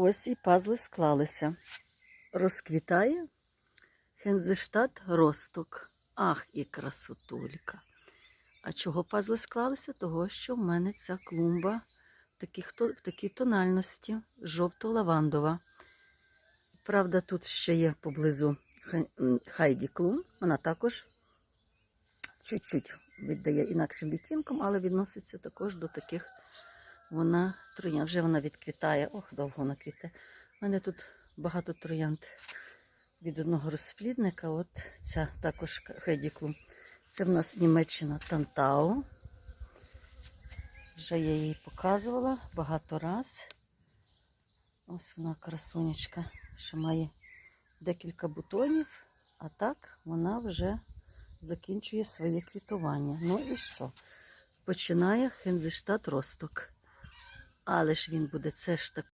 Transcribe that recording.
Ось і пазли склалися. Розквітає Хензештат росток. Ах, і красотулька. А чого пазли склалися? Того, що в мене ця клумба в, таких, в такій тональності жовто-лавандова. Правда, тут ще є поблизу Хайді Клум. Вона також чуть-чуть віддає інакшим відтінком, але відноситься також до таких вона троян. Вже вона відквітає. Ох, довго вона квіте. У мене тут багато троянд від одного розплідника. От ця також Хайді Клум. Це в нас Німеччина Тантау. Вже я її показувала багато раз. Ось вона красунечка, що має декілька бутонів, а так вона вже закінчує своє квітування. Ну і що? Починає Хензештат росток. Але ж він буде це ж так